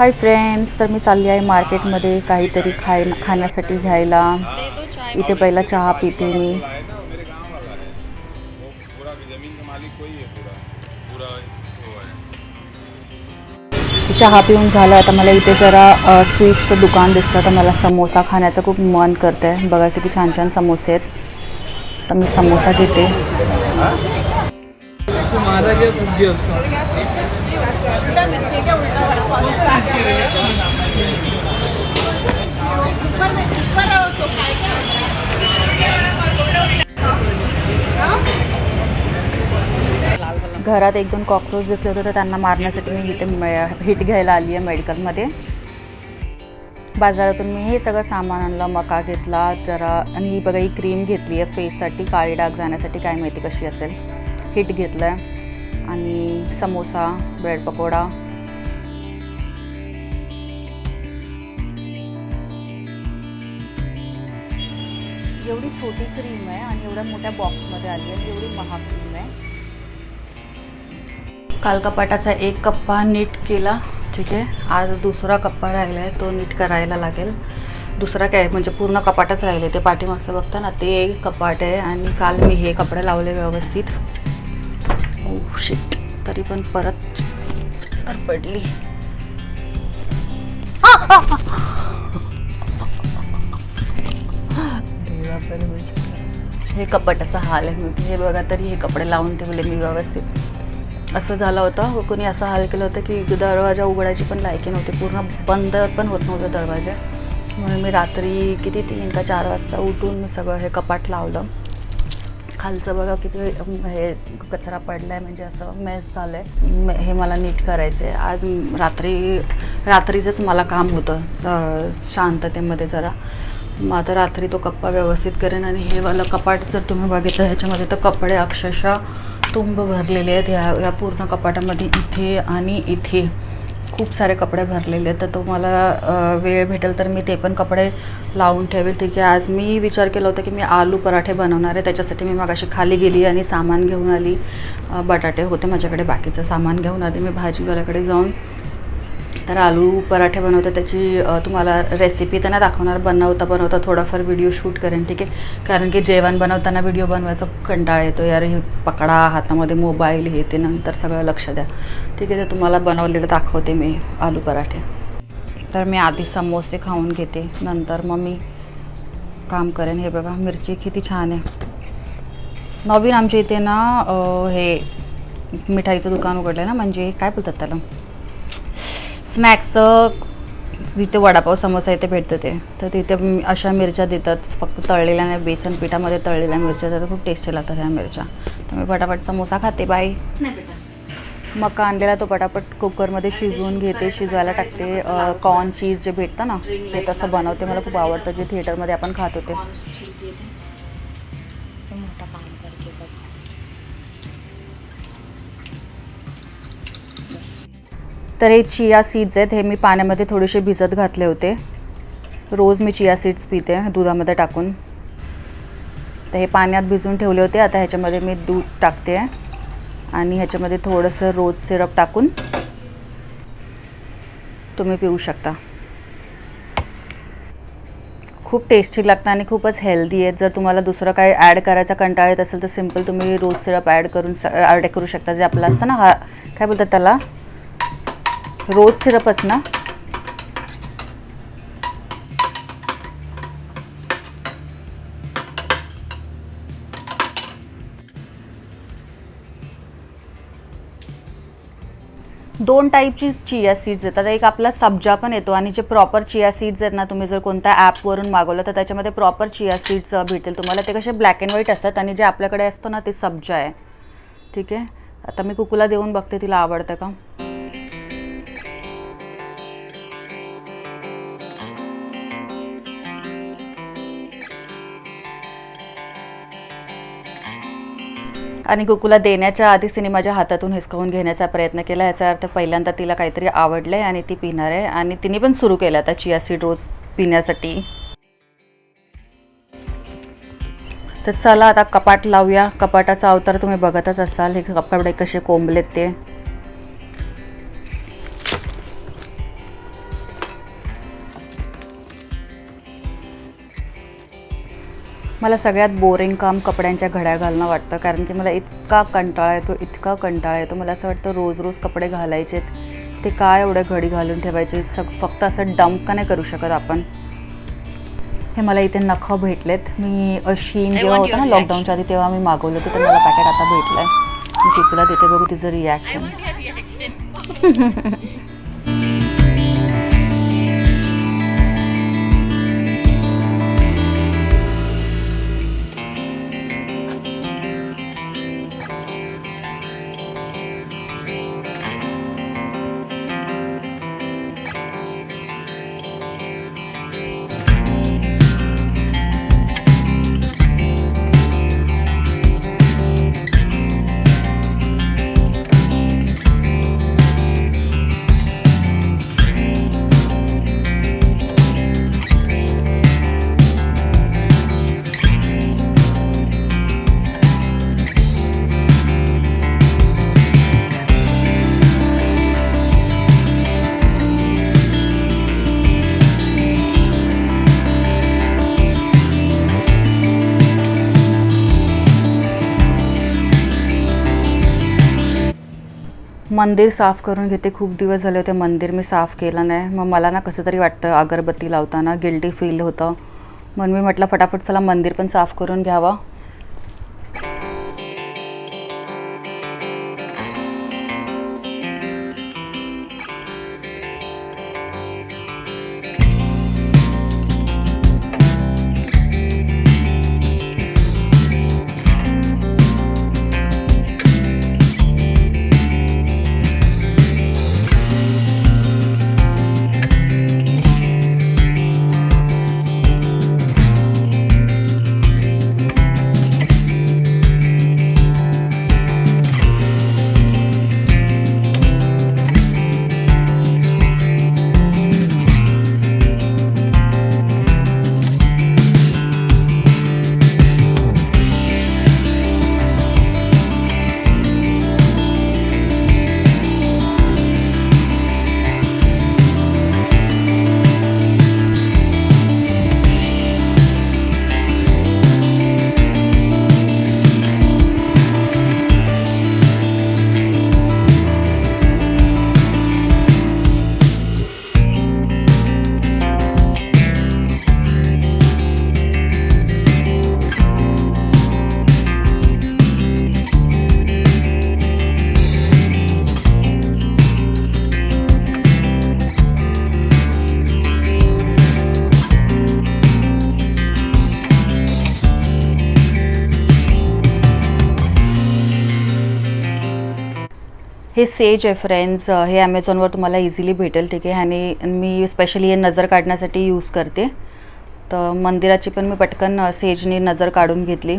Hi friends तर मी चालली आहे मार्केटमध्ये काहीतरी खाय खाण्यासाठी घ्यायला. इथे पहिला चहा पिते मी. पूरा जमीन का मालिक कोई है पूरा पूरा वो है चहा पिऊन झालं. आता मला इथे जरा स्वीट्सचं दुकान दिसलं. तर मला समोसा खाण्याचं खूप मन करतं आहे बघा किती छान छान समोसे आहेत. तर मी समोसा घेते. घरात एक दोन कॉक्रोच दिसले होते तर त्यांना मारण्यासाठी मी इथे हिट घ्यायला आली आहे मेडिकलमध्ये. बाजारातून मी हे सगळं सामान आणलं मका घेतला जरा आणि ही बघा ही क्रीम घेतली आहे फेससाठी काळी डाग जाण्यासाठी काय माहिती कशी असेल. हिट घेतलं आहे आणि समोसा ब्रेड पकोडा. एवढी छोटी क्रीम आहे आणि एवढ्या मोठ्या बॉक्समध्ये आली आहे एवढी महाग क्रीम आहे. काल कपाटाचा एक कप्पा नीट केला ठीक आहे. आज दुसरा कप्पा राहिला आहे तो नीट करायला लागेल. दुसरा काय म्हणजे पूर्ण कपाटच राहिले ते पाठीमागचं बघता ना ते एक कपाट आहे आणि काल मी हे कपडे लावले व्यवस्थित. Oh, शिट तरी पण परत तर पडली. हे कपाटाचा हाल आहे. मी हे बघा तरी हे कपडे लावून ठेवले मी व्यवस्थित. असं झालं होतं. कोणी असा हाल केलं होतं की दरवाजा उघडायची पण लायकी नव्हती. पूर्ण बंद पण होत नव्हतं दरवाजा. म्हणून मी रात्री किती? तीन का चार वाजता उठून मी सगळं हे कपाट लावलं. खालचं बघा किती हे कचरा पडला आहे म्हणजे असं मेस झालं आहे हे मला नीट करायचं आहे आज रात्री रात्रीचंच मला काम होतं शांततेमध्ये जरा. मग आता रात्री तो कप्पा व्यवस्थित करेन आणि हे वाला कपाट जर तुम्ही बघितलं ह्याच्यामध्ये तर कपडे अक्षरशः तुंब भरलेले आहेत. ह्या या पूर्ण कपाटामध्ये इथे आणि इथे. खूप सारे कपडे भरलेले तर तुम्हाला मला वेळ भेटेल तर मी ते पण कपडे लावून ठेवेल. ठीक आहे आज मी विचार केला होता की मी आलू पराठे बनवणार आहे त्याच्यासाठी मी मगाशी खाली गेली आणि सामान घेऊन आली. बटाटे होते माझ्याकडे बाकीचं सामान घेऊन आली. मी भाजीवाल्याकडे जाऊन तर आलू पराठे बनवता त्याची तुम्हाला रेसिपी त्यांना दाखवणार बनवता बनवता थोडाफार व्हिडिओ शूट करेन ठीक आहे? कारण की जेवण बनवताना व्हिडिओ बनवायचा कंटाळा येतो यार हे पकडा हातामध्ये मोबाईल हे ते नंतर सगळं लक्ष द्या. ठीक आहे तर तुम्हाला बनवलेलं दाखवते मी आलू पराठे. तर मी आधी समोसे खाऊन घेते नंतर मग मी काम करेन. हे बघा मिरची किती छान आहे. नवीन आमच्या इथे ना हे मिठाईचं दुकान उघडलं आहे ना म्हणजे काय बोलतात त्याला? स्नॅक्सचं जिथे वडापाव समोसा इथे भेटतं ते. तर तिथे अशा मिरच्या देतात. फक्त तळलेल्या नाही बेसन पिठामध्ये तळलेल्या मिरच्या देतात. खूप टेस्टी लागतात ह्या मिरच्या. तर मी पटापट समोसा खाते बाय मका आणलेला तो पटापट कुकरमध्ये शिजवून घेते शिजवायला टाकते. कॉर्न चीज जे भेटतं ना ते तसं बनवते. मला खूप आवडतं जे थिएटरमध्ये आपण खात होते. तर हे चिया सीड्स आहेत. हे मी पाण्यामध्ये थोडेसे भिजत घातले होते. रोज मी चिया सीड्स पिते दुधामध्ये टाकून. तर हे पाण्यात भिजून ठेवले होते. आता ह्याच्यामध्ये मी दूध टाकते. आणि ह्याच्यामध्ये थोडंसं रोज सिरप टाकून तुम्ही पिऊ शकता. खूप टेस्टी लागतं आणि खूपच हेल्दी आहेत. जर तुम्हाला दुसरं काही ॲड करायचा कंटाळा येत असेल तर सिंपल तुम्ही रोज सिरप ॲड करून ॲड करू शकता. जे आपलं असतं ना हा काय बोलतात त्याला? रोज सिरपच ना दोन टाईपची चिया सीड्स येतात एक आपला सब्जा पण येतो आणि जे प्रॉपर चिया सीड्स आहेत ना तुम्ही जर कोणत्या ॲपवरून मागवलं तर त्याच्यामध्ये प्रॉपर चिया सीड्स भेटेल. तुम्हाला ते कसे ब्लॅक अँड व्हाईट असतात आणि जे आपल्याकडे असतं ना ते सब्जा आहे. ठीक आहे? आता मी कुकूला देऊन बघते तिला आवडतं का? आणि कुकूला देण्याच्या आधीच तिने माझ्या हातातून हिसकावून घेण्याचा प्रयत्न केला याचा अर्थ पहिल्यांदा तिला काहीतरी आवडलं आहे आणि ती पिणार आहे. आणि तिने पण सुरू केलं आता चिया सीड रोज पिण्यासाठी. तर चला आता कपाट लावूया. कपाटाचा अवतार तुम्ही बघतच असाल. हे कपडे कसे कोंबलेत ते. मला सगळ्यात बोरिंग काम कपड्यांच्या घड्या घालणं वाटतं कारण की मला इतका कंटाळा येतो इतका कंटाळा येतो. मला असं वाटतं रोज रोज कपडे घालायचेत ते काय एवढे घडी घालून ठेवायचे सग फक्त असं डंप का नाही करू शकत आपण? हे मला इथे नखं भेटलेत. मी शीन जेव्हा होतं ना लॉकडाऊनच्या आधी तेव्हा मी मागवलं होतं तर मला पॅकेट आता भेटलं आहे मी टिपूला देते बघू तिचं रिॲक्शन मंदिर साफ करून घेते. खूप दिवस झाले होते मंदिर मी साफ केलं नाही. मग मला ना कसं तरी वाटतं अगरबत्ती लावताना गिल्टी फील होतं. म्हणून मी म्हटलं फटाफट चला मंदिर पण साफ करून घ्यावं. हे सेज आहे फ्रेंड्स हे ॲमेझॉनवर तुम्हाला इझिली भेटेल ठीक आहे? ह्याने मी स्पेशली हे नजर काढण्यासाठी यूज करते. तर मंदिराची पण मी पटकन सेजने नजर काढून घेतली.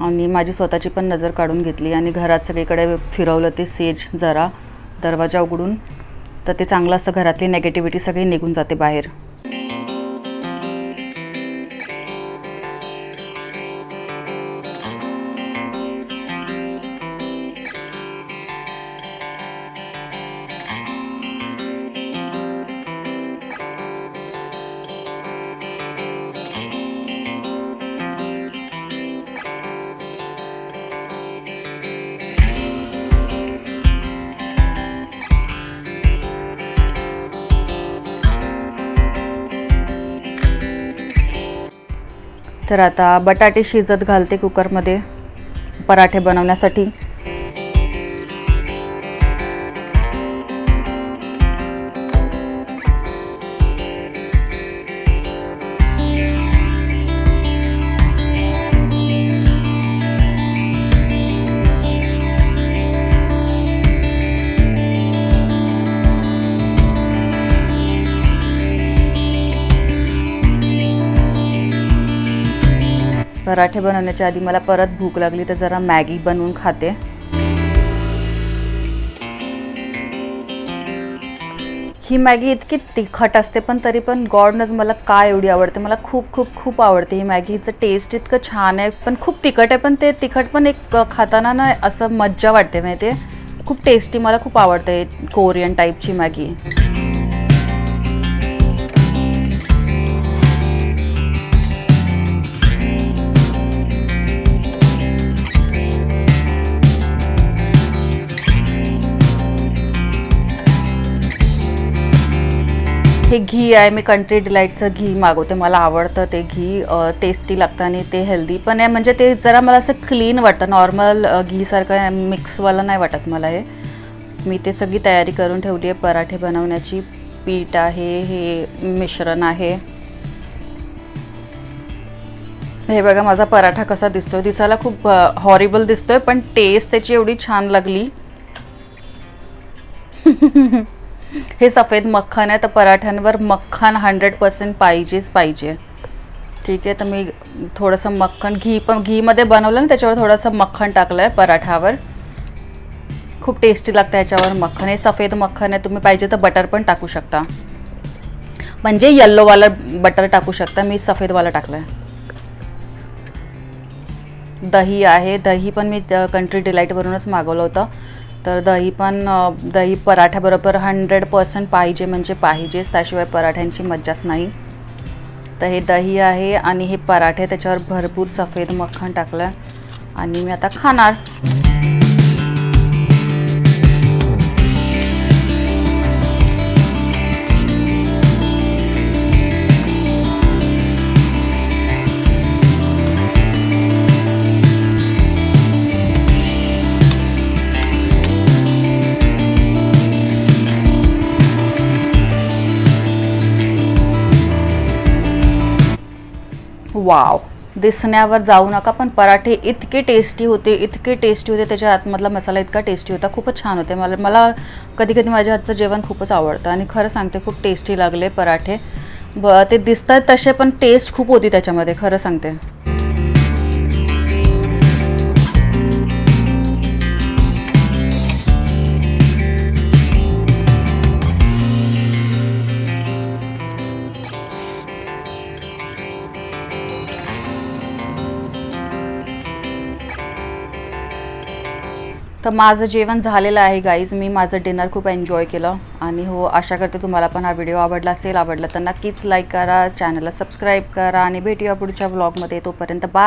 आणि माझी स्वतःची पण नजर काढून घेतली. आणि घरात सगळीकडे फिरवलं ते सेज जरा दरवाजा उघडून. तर ते चांगलं असं घरातली नेगेटिव्हिटी सगळी निघून जाते बाहेर. तर आता बटाटे शिजत घालते कुकरमध्ये पराठे बनवण्यासाठी. पराठे बनवण्याच्या आधी मला परत भूक लागली तर जरा मॅगी बनवून खाते. ही मॅगी इतकी तिखट असते पण तरी पण गॉडनच मला काय एवढी आवडते? मला खूप खूप खूप आवडते ही मॅगी. हिचं टेस्ट इतकं छान आहे पण खूप तिखट आहे पण ते तिखट पण एक खाताना ना असं मज्जा वाटते माहिती आहे खूप टेस्टी मला खूप आवडते कोरियन टाईपची मॅगी. हे घी आहे मी कंट्री डिलाईटचं घी मागवते. मला आवडतं ते घी टेस्टी लागतं आणि ते हेल्दी पण आहे. म्हणजे ते जरा मला असं क्लीन वाटतं. नॉर्मल घीसारखं मिक्सवालं नाही वाटत मला हे. मी ते सगळी तयारी करून ठेवली आहे. पराठे बनवण्याची पीठ आहे हे मिश्रण आहे. हे बघा माझा पराठा कसा दिसतोय. दिसायला खूप हॉरिबल दिसतोय पण टेस्ट त्याची एवढी छान लागली. हे सफेद मक्खन आहे तर पराठ्यांवर मक्खन हंड्रेड पर्सेंट पाहिजेच पाहिजे. ठीक आहे तर मी थोडंसं मक्खन घी पण घीमध्ये बनवलं ना त्याच्यावर थोडंसं मक्खन टाकलं आहे पराठ्यावर खूप टेस्टी लागतं याच्यावर मक्खन. हे सफेद मक्खन आहे तुम्ही पाहिजे तर बटर पण टाकू शकता. म्हणजे येल्लोवालं बटर टाकू शकता मी सफेदवालं टाकलं आहे दही आहे दही पण मी कंट्री डिलाईटवरूनच मागवलं होतं. तर दही पण दही पराठ्याबरोबर हंड्रेड पर्सेंट पाहिजे म्हणजे पाहिजेच. त्याशिवाय पराठ्यांची मज्जाच नाही. तर हे दही आहे आणि हे पराठे त्याच्यावर भरपूर सफेद मक्खन टाकलं आहे आणि मी आता खाणार. वाव. दिसण्यावर जाऊ नका पण पराठे इतके टेस्टी होते इतके टेस्टी होते त्याच्या आतमधला मसाला इतका टेस्टी होता खूपच छान होते. मला मला कधी कधी माझ्या हातचं जेवण खूपच आवडतं आणि खरं सांगते खूप टेस्टी लागले पराठे. ब ते दिसतात तसे पण टेस्ट खूप होती त्याच्यामध्ये खरं सांगते. तर माझं जेवण झालेलं आहे गाईज मी माझं डिनर खूप एन्जॉय केलं. आणि हो आशा करते तुम्हाला पण हा व्हिडिओ आवडला असेल आवडला तर नक्कीच लाईक करा चॅनलला सबस्क्राईब करा. आणि भेटूया पुढच्या व्लॉगमध्ये तोपर्यंत बाय